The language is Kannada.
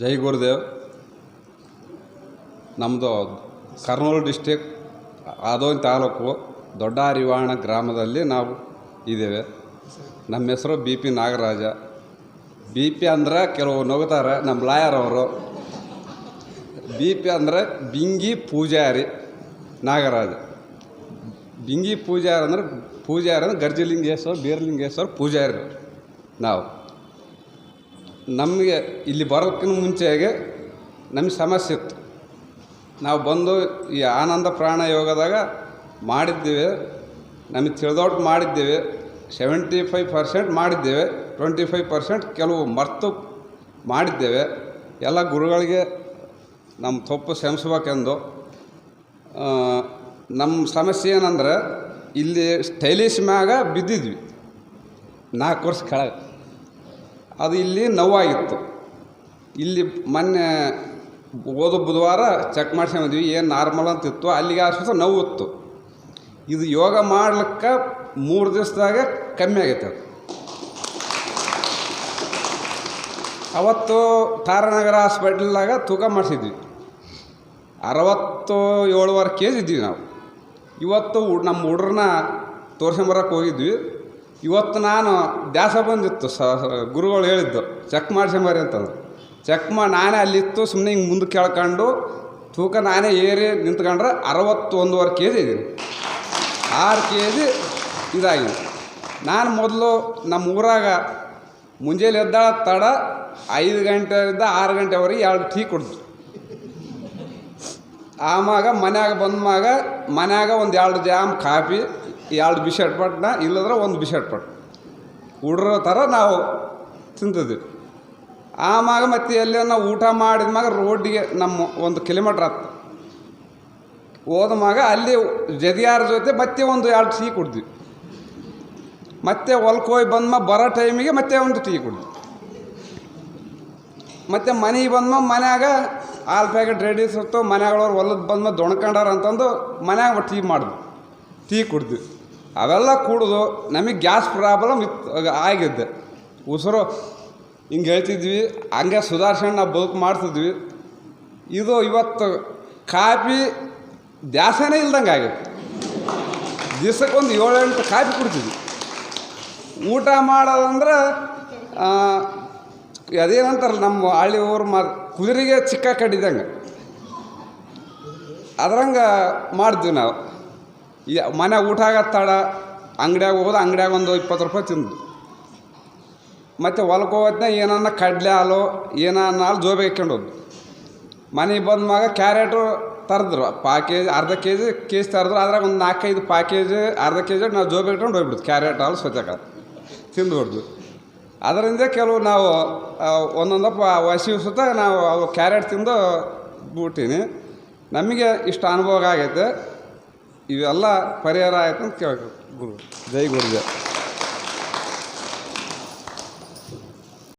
ಜೈ ಗುರುದೇವ್. ನಮ್ಮದು ಕರ್ನೂಲು ಡಿಸ್ಟಿಕ್ ಆದೋನ್ ತಾಲೂಕು ದೊಡ್ಡ ಹರಿವಾಣ ಗ್ರಾಮದಲ್ಲಿ ನಾವು ಇದ್ದೇವೆ. ನಮ್ಮ ಹೆಸರು B P Nagaraj. B P ಅಂದ್ರೆ ಕೆಲವು ನಗುತ್ತಾರೆ, ನಮ್ಮ ಲಾಯರ್ ಅವರು. ಬಿ ಪಿ ಅಂದರೆ ಬಿಂಗಿ ಪೂಜಾರಿ ನಾಗರಾಜ. ಬಿಂಗಿ ಪೂಜಾರಿ ಅಂದ್ರೆ ಪೂಜಾರಿ ಅಂದರೆ ಗರ್ಜಲಿಂಗೇಶ್ವರ, ಬೀರಲಿಂಗೇಶ್ವರ ಪೂಜಾರಿ ನಾವು. ನಮಗೆ ಇಲ್ಲಿ ಬರೋಕ್ಕಿಂತ ಮುಂಚೆಗೆ ನಮಗೆ ಸಮಸ್ಯೆ ಇತ್ತು. ನಾವು ಬಂದು ಈ ಆನಂದ ಪ್ರಾಣ ಯೋಗದಾಗ ಮಾಡಿದ್ದೇವೆ. ನಮಗೆ ತಿಳಿದೋಟು ಮಾಡಿದ್ದೇವೆ. ಸೆವೆಂಟಿ ಫೈವ್ ಪರ್ಸೆಂಟ್ ಮಾಡಿದ್ದೇವೆ. ಟ್ವೆಂಟಿ ಫೈವ್ ಪರ್ಸೆಂಟ್ ಕೆಲವು ಮರ್ತು ಮಾಡಿದ್ದೇವೆ. ಎಲ್ಲ ಗುರುಗಳಿಗೆ ನಮ್ಮ ತಪ್ಪು ಶ್ರಮಿಸ್ಬೇಕೆಂದು ನಮ್ಮ ಸಮಸ್ಯೆ ಏನಂದ್ರೆ ಇಲ್ಲಿ ಸ್ಟೈಲಿಶ್ ಮ್ಯಾಗ ಬಿದ್ದಿದ್ವಿ. ನಾಲ್ಕು ವರ್ಷ ಕೆಳಗೆ. ಅದು ಇಲ್ಲಿ ನೋವಾಗಿತ್ತು. ಇಲ್ಲಿ ಮೊನ್ನೆ ಹೋದ ಬುಧವಾರ ಚೆಕ್ ಮಾಡ್ಸ್ಕೊಂಬಂದ್ವಿ ಏನು ನಾರ್ಮಲ್ ಅಂತಿತ್ತು ಅಲ್ಲಿಗೆ ಆಸ್ಪತ್ರೆ ನೋವು ಇತ್ತು ಇದು ಯೋಗ ಮಾಡ್ಲಿಕ್ಕೆ ಮೂರು ದಿವಸದಾಗ ಕಮ್ಮಿ ಆಗೈತೆ ಅದು. ಅವತ್ತು ತಾರಾನಗರ ಹಾಸ್ಪಿಟ್ಲ್ದಾಗ ತೂಕ ಮಾಡಿಸಿದ್ವಿ. ಅರವತ್ತು ಏಳುವರೆ ಕೆ ಜಿ ಇದ್ವಿ ನಾವು. ಇವತ್ತು ನಮ್ಮ ಹುಡ್ರನ್ನ ತೋರ್ಸ್ಕೊಂಬರಕ್ಕೆ ಹೋಗಿದ್ವಿ. ಇವತ್ತು ನಾನು ದ್ಯಾಸ ಬಂದಿತ್ತು ಸ ಗುರುಗಳು ಹೇಳಿದ್ದು ಚೆಕ್ ಮಾಡ್ಸಂಬಾರಿ ಅಂತಂದು ಚೆಕ್ ಮಾಡಿ ನಾನೇ ಅಲ್ಲಿತ್ತು ಸುಮ್ಮನೆ ಹಿಂಗೆ ಮುಂದೆ ಕೇಳ್ಕೊಂಡು, ತೂಕ ನಾನೇ ಏರಿ ನಿಂತ್ಕೊಂಡ್ರೆ ಅರವತ್ತೊಂದುವರೆ ಕೆ ಜಿ ಇದ್ದೀನಿ. ಆರು ಕೆ ಜಿ ಇದಾಗಿದೆ. ನಾನು ಮೊದಲು ನಮ್ಮ ಊರಾಗ ಮುಂಜಾನೆ ಎದ್ದಾಳ ತಡ, ಐದು ಗಂಟೆಯಿಂದ ಆರು ಗಂಟೆವರೆಗೆ ಎರಡು ಟೀ ಕುಡ್ದು. ಆಮಾಗ ಮನ್ಯಾಗ ಬಂದ ಮನ್ಯಾಗ ಒಂದು ಎರಡು ಜಾಮ್ ಕಾಫಿ ಎರಡು ಬಿಸಾಟ್ ಪಟ್ನ, ಇಲ್ಲದ್ರೆ ಒಂದು ಬಿಸಾಟ್ ಪಟ್. ಹುಡ್ರ ಥರ ನಾವು ತಿಂತಿದ್ವಿ. ಆಮಾಗ ಮತ್ತೆ ಎಲ್ಲೇ ನಾವು ಊಟ ಮಾಡಿದ್ಮ್ಯಾಗ ರೋಡಿಗೆ ನಮ್ಮ ಒಂದು ಕಿಲೋಮೀಟ್ರ್ ಹತ್ತು. ಮಗ ಅಲ್ಲಿ ಜದಿಯಾರ ಜೊತೆ ಮತ್ತೆ ಒಂದು ಎರಡು ಟೀ ಕುಡ್ದ್ವಿ. ಮತ್ತೆ ಹೊಲ್ಕ್ಕೆ ಹೋಗಿ ಬಂದ್ಮ ಬರೋ ಟೈಮಿಗೆ ಮತ್ತೆ ಒಂದು ಟೀ ಕುಡ್ದ್ವಿ. ಮತ್ತು ಮನೆಗೆ ಬಂದ್ಮ ಮನ್ಯಾಗ ಹಾಲು ಪ್ಯಾಕೆಟ್ ರೆಡಿ ಸುತ್ತು ಮನ್ಯಾಗಳವ್ರು ಹೊಲದ ಬಂದ್ಮ ದೊಣ್ಕೊಂಡಾರ ಅಂತಂದು ಮನ್ಯಾಗ ಟೀ ಮಾಡಿದ್ವಿ. ಟೀ ಕುಡ್ದ್ವಿ. ಅವೆಲ್ಲ ಕುಡಿದು ನಮಗೆ ಗ್ಯಾಸ್ ಪ್ರಾಬ್ಲಮ್ ಇತ್ತು ಆಗ ಆಗಿದ್ದೆ. ಉಸಿರು ಹಿಂಗೆ ಹೇಳ್ತಿದ್ವಿ ಹಂಗೆ ಸುಧಾರ್ಸ್ಕೊಂಡು ನಾವು ಬದುಕು ಮಾಡ್ತಿದ್ವಿ. ಇದು ಇವತ್ತು ಕಾಫಿ ದ್ಯಾಸನೇ ಇಲ್ದಂಗೆ ಆಗಿತ್ತು. ದಿವ್ಸಕ್ಕೊಂದು ಏಳೆಂಟು ಕಾಫಿ ಕುಡ್ತಿದ್ವಿ. ಊಟ ಮಾಡೋದಂದ್ರೆ ಆ, ಅದೇನಂತಾರಲ್ಲ ನಮ್ಮ ಹಳ್ಳಿ ಊರು ಮ ಕುದುರೆಗೆ ಚಿಕ್ಕ ಕಟ್ಟಿದಂಗೆ ಅದರಂಗೆ ಮಾಡ್ತೀವಿ ನಾವು. ಈ ಮನೆ ಊಟ ಆಗತ್ತೆ ಅಂಗಡಿಯಾಗ ಹೋಗೋದು ಅಂಗಡ್ಯಾಗ ಒಂದು ಇಪ್ಪತ್ತು ರೂಪಾಯಿ ತಿಂದು ಮತ್ತು ಹೊಲಕ್ಕೆ ಹೋಗೋದ್ನ ಏನನ್ನ ಕಡಲೆ, ಹಾಲು ಏನನ್ನ ಹಾಲು ಜೋಬಿ ಹಾಕ್ಕೊಂಡು ಹೋದ್ವಿ ಮನೆಗೆ ಬಂದ ಮಗ ಕ್ಯಾರೆಟು ತರಿದ್ರು ಪಾಕೇಜ್ ಅರ್ಧ ಕೆ ಜಿ ಕೆ ಜಿ ತರಿದ್ರು, ಅದ್ರಾಗ ಒಂದು ನಾಲ್ಕೈದು ಪಾಕೇಜ್ ಅರ್ಧ ಕೆ ಜಿ ನಾವು ಜೋಬಿ ಇಟ್ಕೊಂಡು ಹೋಗ್ಬಿಡ್ತು ಕ್ಯಾರೆಟ್ ಹಾಲು ಸ್ವಚ್ಛಕ ತಿಂದು ಹೊಡ್ದು ಅದರಿಂದ ಕೆಲವು ನಾವು ಒಂದೊಂದಪ್ಪ ಹಸಿ ಸುತ್ತ ನಾವು ಅವು ಕ್ಯಾರೆಟ್ ತಿಂದು ಬಿಟ್ಟೀನಿ. ನಮಗೆ ಇಷ್ಟು ಅನುಭವ ಆಗೈತೆ. ಇವೆಲ್ಲ ಪರಿಹಾರ ಆಯ್ತು ಅಂತ ಕೇಳಬೇಕು ಗುರು. ಜೈ ಗುರುಜ.